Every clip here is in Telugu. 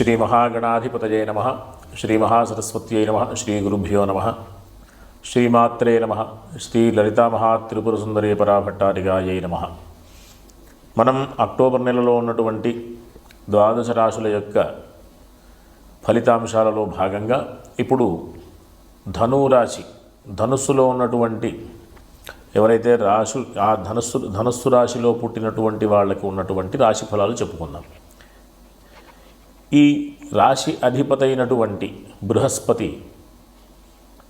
శ్రీ మహాగణాధిపతయే నమ శ్రీ మహాసరస్వత్యై నమ శ్రీ గురుభ్యో నమ. శ్రీమాత్రే నమ శ్రీ లలితామహాత్రిపుర సుందరీ పరాభట్టారిగాయై నమ. మనం అక్టోబర్ నెలలో ఉన్నటువంటి ద్వాదశ రాశుల యొక్క ఫలితాంశాలలో భాగంగా ఇప్పుడు ధనురాశి ధనుస్సులో ఉన్నటువంటి ఎవరైతే రాశు ఆ ధనుస్సు ధనుస్సు రాశిలో పుట్టినటువంటి వాళ్ళకి ఉన్నటువంటి రాశి ఫలాలు చెప్పుకుందాం. ఈ రాశి అధిపతైనటువంటి బృహస్పతి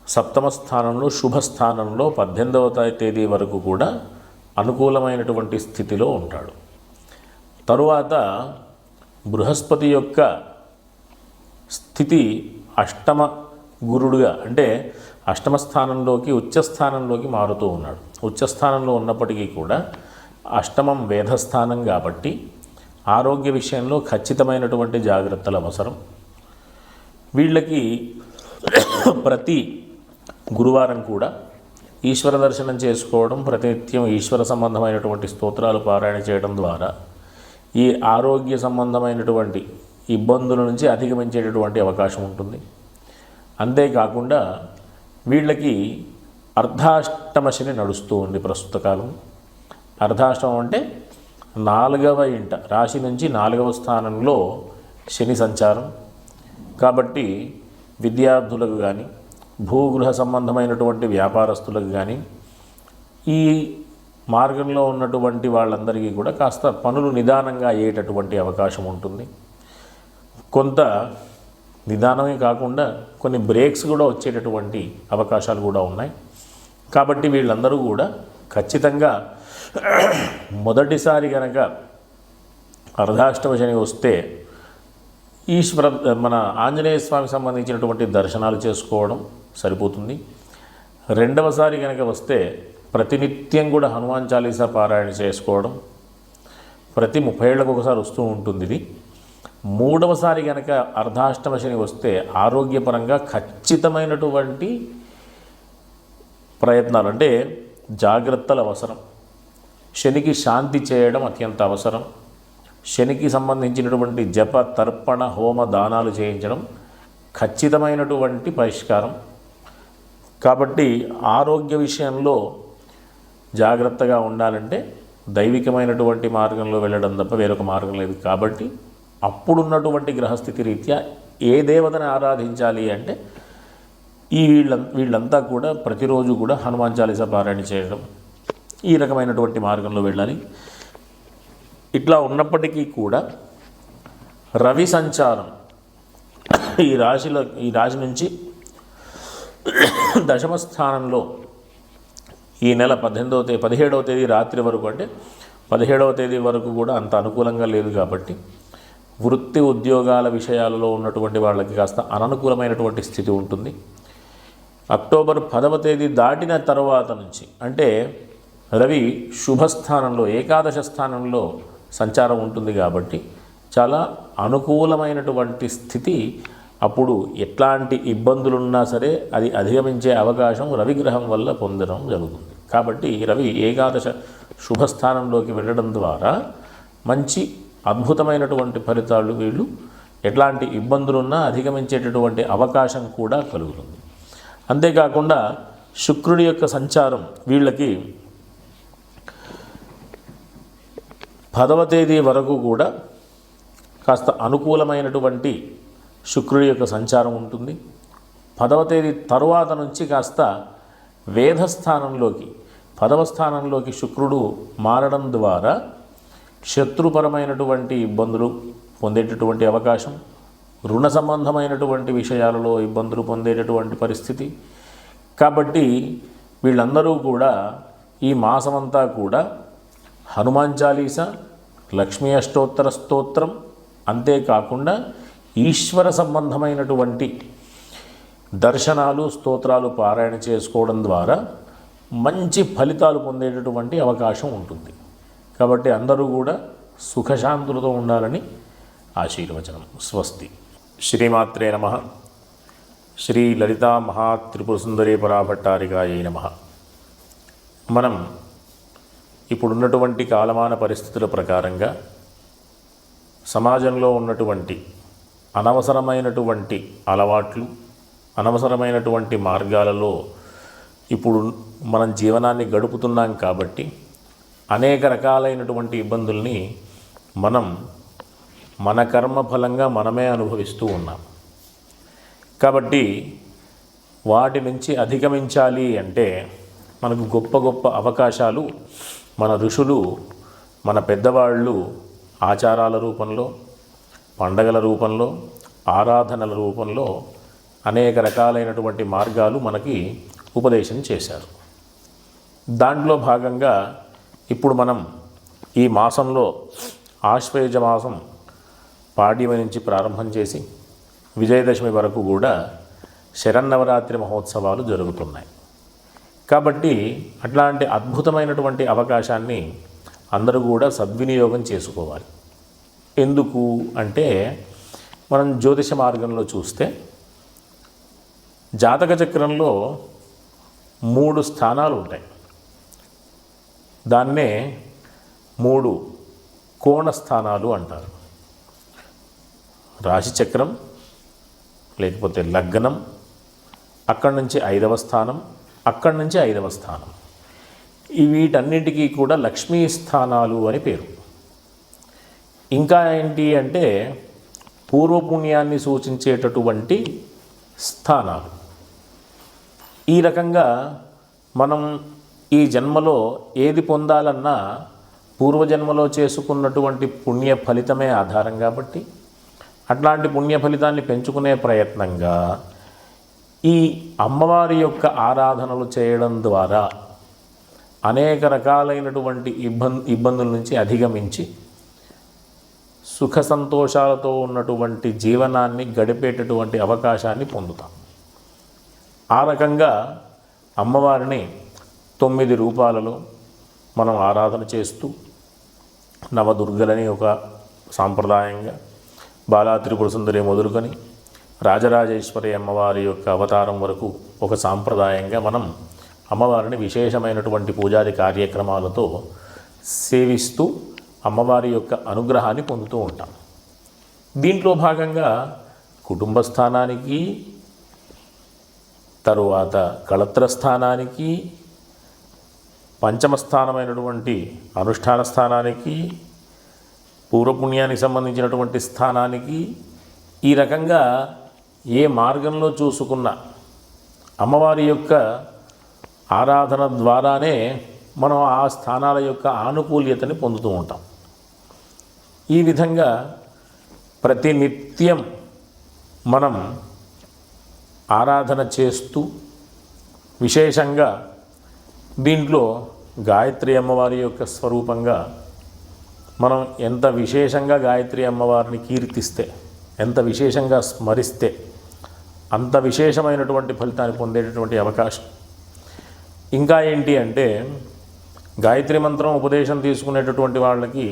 సప్తమ స్థానంలో శుభస్థానంలో పద్దెనిమిదవ తేదీ వరకు కూడా అనుకూలమైనటువంటి స్థితిలో ఉంటాడు. తరువాత బృహస్పతి యొక్క స్థితి అష్టమ గురుడుగా అంటే అష్టమ స్థానంలోకి ఉచ్చస్థానంలోకి మారుతూ ఉన్నాడు. ఉచ్చస్థానంలో ఉన్నప్పటికీ కూడా అష్టమం వేధస్థానం కాబట్టి ఆరోగ్య విషయంలో ఖచ్చితమైనటువంటి జాగ్రత్తలు అవసరం. వీళ్ళకి ప్రతి గురువారం కూడా ఈశ్వర దర్శనం చేసుకోవడం ప్రతినిత్యం ఈశ్వర సంబంధమైనటువంటి స్తోత్రాలు పారాయణ చేయడం ద్వారా ఈ ఆరోగ్య సంబంధమైనటువంటి ఇబ్బందుల నుంచి అధిగమించేటటువంటి అవకాశం ఉంటుంది. అంతేకాకుండా వీళ్ళకి అర్ధాష్టమ శని నడుస్తూ ఉంది ప్రస్తుత కాలం. అర్ధాష్టమం అంటే నాలుగవ ఇంట రాశి నుంచి నాలుగవ స్థానంలో శని సంచారం. కాబట్టి విద్యార్థులకు కానీ భూగృహ సంబంధమైనటువంటి వ్యాపారస్తులకు కానీ ఈ మార్గంలో ఉన్నటువంటి వాళ్ళందరికీ కూడా కాస్త పనులు నిదానంగా అయ్యేటటువంటి అవకాశం ఉంటుంది. కొంత నిదానమే కాకుండా కొన్ని బ్రేక్స్ కూడా వచ్చేటటువంటి అవకాశాలు కూడా ఉన్నాయి. కాబట్టి వీళ్ళందరూ కూడా ఖచ్చితంగా మొదటిసారి కనుక అర్ధాష్టమ శని వస్తే ఈశ్వర మన ఆంజనేయ స్వామికి సంబంధించినటువంటి దర్శనాలు చేసుకోవడం సరిపోతుంది. రెండవసారి కనుక వస్తే ప్రతినిత్యం కూడా హనుమాన్ చాలీసా పారాయణ చేసుకోవడం ప్రతి ముప్పై ఏళ్ళకు ఒకసారి వస్తూ ఉంటుంది ఇది. మూడవసారి కనుక అర్ధాష్టమ శని వస్తే ఆరోగ్యపరంగా ఖచ్చితమైనటువంటి ప్రయత్నాలు అంటే జాగ్రత్తలు అవసరం. శనికి శాంతి చేయడం అత్యంత అవసరం. శనికి సంబంధించినటువంటి జప తర్పణ హోమ దానాలు చేయించడం ఖచ్చితమైనటువంటి పరిష్కారం. కాబట్టి ఆరోగ్య విషయంలో జాగ్రత్తగా ఉండాలంటే దైవికమైనటువంటి మార్గంలో వెళ్ళడం తప్ప వేరొక మార్గం లేదు. కాబట్టి అప్పుడున్నటువంటి గ్రహస్థితి రీత్యా ఏ దేవతని ఆరాధించాలి అంటే ఈ వీళ్ళ వీళ్ళంతా కూడా ప్రతిరోజు కూడా హనుమాన్ చాలీసా పారాయణ చేయడం. ఈ రకమైనటువంటి మార్గంలో వెళ్ళాలి. ఇట్లా ఉన్నప్పటికీ కూడా రవి సంచారం ఈ రాశిలో ఈ రాశి నుంచి దశమ స్థానంలో ఈ నెల పద్దెనిమిదవ తేదీ పదిహేడవ తేదీ రాత్రి వరకు అంటే పదిహేడవ తేదీ వరకు కూడా అంత అనుకూలంగా లేదు కాబట్టి వృత్తి ఉద్యోగాల విషయాలలో ఉన్నటువంటి వాళ్ళకి కాస్త అననుకూలమైనటువంటి స్థితి ఉంటుంది. అక్టోబర్ పదవ తేదీ దాటిన తర్వాత నుంచి అంటే రవి శుభస్థానంలో ఏకాదశ స్థానంలో సంచారం ఉంటుంది కాబట్టి చాలా అనుకూలమైనటువంటి స్థితి. అప్పుడు ఎట్లాంటి ఇబ్బందులున్నా సరే అది అధిగమించే అవకాశం రవిగ్రహం వల్ల పొందడం జరుగుతుంది. కాబట్టి రవి ఏకాదశ శుభస్థానంలోకి వెళ్ళడం ద్వారా మంచి అద్భుతమైనటువంటి ఫలితాలు వీళ్ళు ఎట్లాంటి ఇబ్బందులున్నా అధిగమించేటటువంటి అవకాశం కూడా కలుగుతుంది. అంతేకాకుండా శుక్రుడి యొక్క సంచారం వీళ్ళకి పదవ తేదీ వరకు కూడా కాస్త అనుకూలమైనటువంటి శుక్రుడి యొక్క సంచారం ఉంటుంది. పదవ తేదీ తరువాత నుంచి కాస్త వేధస్థానంలోకి పదవ స్థానంలోకి శుక్రుడు మారడం ద్వారా శత్రుపరమైనటువంటి ఇబ్బందులు పొందేటటువంటి అవకాశం రుణ సంబంధమైనటువంటి విషయాలలో ఇబ్బందులు పొందేటటువంటి పరిస్థితి. కాబట్టి వీళ్ళందరూ కూడా ఈ మాసమంతా కూడా హనుమాన్ చాలీసా లక్ష్మీ అష్టోత్తర స్తోత్రం అంతేకాకుండా ఈశ్వర సంబంధమైనటువంటి దర్శనాలు స్తోత్రాలు పారాయణ చేసుకోవడం ద్వారా మంచి ఫలితాలు పొందేటటువంటి అవకాశం ఉంటుంది. కాబట్టి అందరూ కూడా సుఖశాంతులతో ఉండాలని ఆశీర్వచనం. స్వస్తి. శ్రీమాత్రే నమ. శ్రీ లలితా మహాత్రిపుర సుందరీ పరాభట్టారికాయ నమ. మనం ఇప్పుడున్నటువంటి కాలమాన పరిస్థితుల ప్రకారంగా సమాజంలో ఉన్నటువంటి అనవసరమైనటువంటి అలవాట్లు అనవసరమైనటువంటి మార్గాలలో ఇప్పుడు మనం జీవనాన్ని గడుపుతున్నాం కాబట్టి అనేక రకాలైనటువంటి ఇబ్బందుల్ని మనం మన కర్మ ఫలంగా మనమే అనుభవిస్తూ ఉన్నాం. కాబట్టి వాటి నుంచి అధిగమించాలి అంటే మనకు గొప్ప గొప్ప అవకాశాలు మన ఋషులు మన పెద్దవాళ్ళు ఆచారాల రూపంలో పండగల రూపంలో ఆరాధనల రూపంలో అనేక రకాలైనటువంటి మార్గాలు మనకి ఉపదేశం చేశారు. దాంట్లో భాగంగా ఇప్పుడు మనం ఈ మాసంలో ఆశ్వేజ మాసం పాడ్యమి నుంచి ప్రారంభం చేసి విజయదశమి వరకు కూడా శరన్నవరాత్రి మహోత్సవాలు జరుగుతున్నాయి. కాబట్టి అట్లాంటి అద్భుతమైనటువంటి అవకాశాన్ని అందరూ కూడా సద్వినియోగం చేసుకోవాలి. ఎందుకు అంటే మనం జ్యోతిష మార్గంలో చూస్తే జాతక చక్రంలో మూడు స్థానాలు ఉంటాయి. దాన్నే మూడు కోణ స్థానాలు అంటారు. రాశి చక్రం లేకపోతే లగ్నం అక్కడి నుంచి ఐదవ స్థానం అక్కడి నుంచి ఐదవ స్థానం. వీటన్నిటికీ కూడా లక్ష్మీ స్థానాలు అని పేరు. ఇంకా ఏంటి అంటే పూర్వపుణ్యాన్ని సూచించేటటువంటి స్థానాలు. ఈ రకంగా మనం ఈ జన్మలో ఏది పొందాలన్నా పూర్వజన్మలో చేసుకున్నటువంటి పుణ్య ఫలితమే ఆధారం కాబట్టి అట్లాంటి పుణ్య ఫలితాన్ని పెంచుకునే ప్రయత్నంగా ఈ అమ్మవారి యొక్క ఆరాధనలు చేయడం ద్వారా అనేక రకాలైనటువంటి ఇబ్బంది ఇబ్బందుల నుంచి అధిగమించి సుఖ సంతోషాలతో ఉన్నటువంటి జీవనాన్ని గడిపేటటువంటి అవకాశాన్ని పొందుతాం. ఆ రకంగా అమ్మవారిని తొమ్మిది రూపాలలో మనం ఆరాధన చేస్తూ నవదుర్గలని ఒక సాంప్రదాయంగా బాలా త్రిపుర సుందరి మొదలుకొని రాజరాజేశ్వరి అమ్మవారి యొక్క అవతారం వరకు ఒక సాంప్రదాయంగా మనం అమ్మవారిని విశేషమైనటువంటి పూజాది కార్యక్రమాలతో సేవిస్తూ అమ్మవారి యొక్క అనుగ్రహాన్ని పొందుతూ ఉంటాం. దీంట్లో భాగంగా కుటుంబ స్థానానికి తరువాత కళత్ర స్థానానికి పంచమ స్థానమైనటువంటి అనుష్ఠాన స్థానానికి పూర్వపుణ్యానికి సంబంధించినటువంటి స్థానానికి ఈ రకంగా ఏ మార్గంలో చూసుకున్నా అమ్మవారి యొక్క ఆరాధన ద్వారానే మనం ఆ స్థానాల యొక్క ఆనుకూల్యతని పొందుతూ ఉంటాం. ఈ విధంగా ప్రతినిత్యం మనం ఆరాధన చేస్తూ విశేషంగా దీంట్లో గాయత్రి అమ్మవారి యొక్క స్వరూపంగా మనం ఎంత విశేషంగా గాయత్రి అమ్మవారిని కీర్తిస్తే ఎంత విశేషంగా స్మరిస్తే అంత విశేషమైనటువంటి ఫలితాన్ని పొందేటటువంటి అవకాశం. ఇంకా ఏంటి అంటే గాయత్రి మంత్రం ఉపదేశం తీసుకునేటటువంటి వాళ్ళకి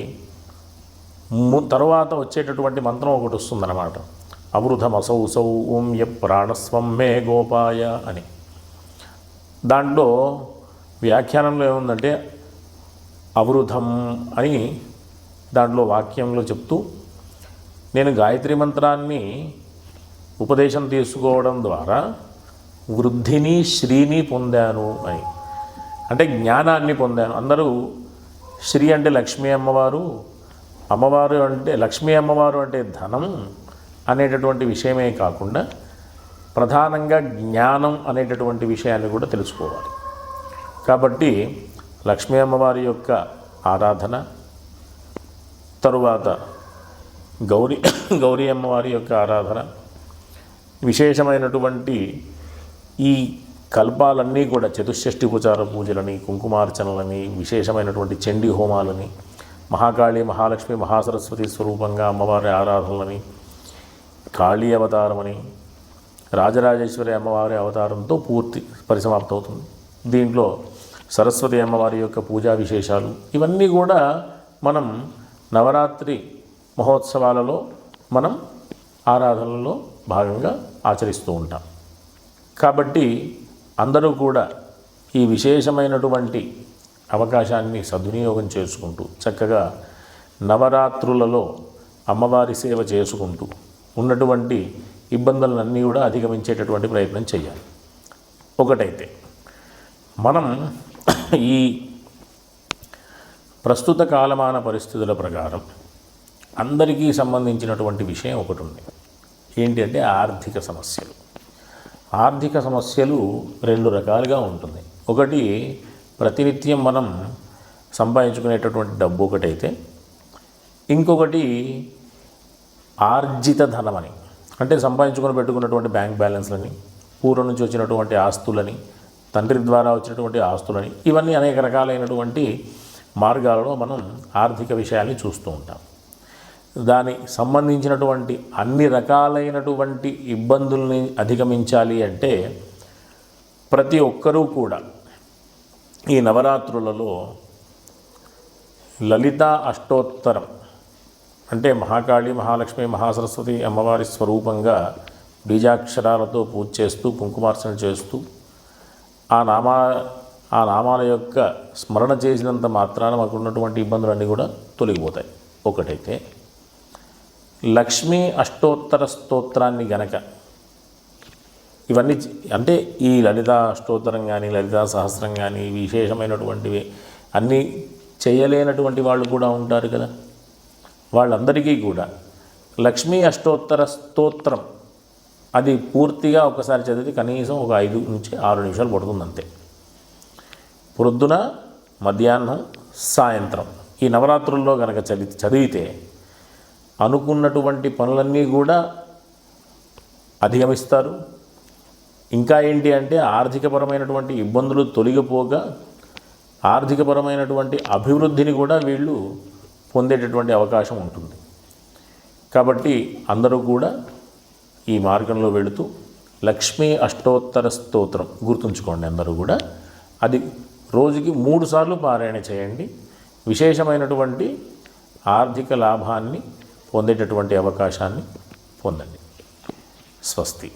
తర్వాత వచ్చేటటువంటి మంత్రం ఒకటి వస్తుందన్నమాట. అవృధమసౌ సౌ ఓం య ప్రాణస్వం మే గోపాయ అని. దాంట్లో వ్యాఖ్యానంలో ఏముందంటే అవృధం అని దాంట్లో వాక్యంలో చెప్తూ నేను గాయత్రి మంత్రాన్ని ఉపదేశం తీసుకోవడం ద్వారా వృద్ధిని శ్రీని పొందాను అని. అంటే జ్ఞానాన్ని పొందాను. అందరూ శ్రీ అంటే లక్ష్మీ అమ్మవారు అమ్మవారు అంటే లక్ష్మీ అమ్మవారు అంటే ధనం అనేటటువంటి విషయమే కాకుండా ప్రధానంగా జ్ఞానం అనేటటువంటి విషయాన్ని కూడా తెలుసుకోవాలి. కాబట్టి లక్ష్మీ అమ్మవారి యొక్క ఆరాధన తరువాత గౌరీ గౌరీ అమ్మవారి యొక్క ఆరాధన విశేషమైనటువంటి ఈ కల్పాలన్నీ కూడా చతుషష్ఠి ఉపచార పూజలని కుంకుమార్చనలని విశేషమైనటువంటి చండీ హోమాలని మహాకాళి మహాలక్ష్మి మహాసరస్వతి స్వరూపంగా అమ్మవారి ఆరాధనలని కాళీ అవతారమని రాజరాజేశ్వరి అమ్మవారి అవతారంతో పూర్తి పరిసమాప్తం అవుతుంది దీంట్లో సరస్వతి అమ్మవారి యొక్క పూజా విశేషాలు ఇవన్నీ కూడా మనం నవరాత్రి మహోత్సవాలలో మనం ఆరాధనలో భాగంగా ఆచరిస్తూ ఉంటాం. కాబట్టి అందరూ కూడా ఈ విశేషమైనటువంటి అవకాశాన్ని సద్వినియోగం చేసుకుంటూ చక్కగా నవరాత్రులలో అమ్మవారి సేవ చేసుకుంటూ ఉన్నటువంటి ఇబ్బందులన్నీ కూడా అధిగమించేటటువంటి ప్రయత్నం చేయాలి. ఒకటైతే మనం ఈ ప్రస్తుత కాలమాన పరిస్థితుల ప్రకారం అందరికీ సంబంధించినటువంటి విషయం ఒకటి ఉంది. ఏంటి అంటే ఆర్థిక సమస్యలు. ఆర్థిక సమస్యలు రెండు రకాలుగా ఉంటుంది. ఒకటి ప్రతినిత్యం మనం సంపాదించుకునేటటువంటి డబ్బు ఒకటైతే ఇంకొకటి ఆర్జిత ధనమని అంటే సంపాదించుకొని పెట్టుకున్నటువంటి బ్యాంక్ బ్యాలెన్స్లని పూర్వం నుంచి వచ్చినటువంటి ఆస్తులని తండ్రి ద్వారా వచ్చినటువంటి ఆస్తులని ఇవన్నీ అనేక రకాలైనటువంటి మార్గాలలో మనం ఆర్థిక విషయాల్ని చూస్తూ ఉంటాం. దానికి సంబంధించినటువంటి అన్ని రకాలైనటువంటి ఇబ్బందుల్ని అధిగమించాలి అంటే ప్రతి ఒక్కరూ కూడా ఈ నవరాత్రులలో లలిత అష్టోత్తరం అంటే మహాకాళి మహాలక్ష్మి మహాసరస్వతి అమ్మవారి స్వరూపంగా బీజాక్షరాలతో పూజ చేస్తూ కుంకుమార్చన చేస్తూ ఆ నామా ఆ నామాల యొక్క స్మరణ చేసినంత మాత్రాన మాకున్నటువంటి ఇబ్బందులన్నీ కూడా తొలగిపోతాయి. ఒకటైతే లక్ష్మీ అష్టోత్తర స్తోత్రాన్ని గనక. ఇవన్నీ అంటే ఈ లలిత అష్టోత్తరం కానీ లలిత సహస్రం కానీ విశేషమైనటువంటివి అన్నీ చేయలేనటువంటి వాళ్ళు కూడా ఉంటారు కదా. వాళ్ళందరికీ కూడా లక్ష్మీ అష్టోత్తర స్తోత్రం అది పూర్తిగా ఒకసారి చదివితే కనీసం ఒక ఐదు నుంచి ఆరు నిమిషాలు పడుతుంది అంతే. ప్రొద్దున మధ్యాహ్నం సాయంత్రం ఈ నవరాత్రుల్లో కనుక చదివి చదివితే అనుకున్నటువంటి పనులన్నీ కూడా అధిగమిస్తారు. ఇంకా ఏంటి అంటే ఆర్థికపరమైనటువంటి ఇబ్బందులు తొలగిపోగా ఆర్థికపరమైనటువంటి అభివృద్ధిని కూడా వీళ్ళు పొందేటటువంటి అవకాశం ఉంటుంది. కాబట్టి అందరూ కూడా ఈ మార్గంలో వెళుతూ లక్ష్మీ అష్టోత్తర స్తోత్రం గుర్తుంచుకోండి అందరూ కూడా. అది రోజుకి మూడు సార్లు పారాయణ చేయండి. విశేషమైనటువంటి ఆర్థిక లాభాన్ని పొందేటటువంటి అవకాశాన్ని పొందండి. స్వస్తి.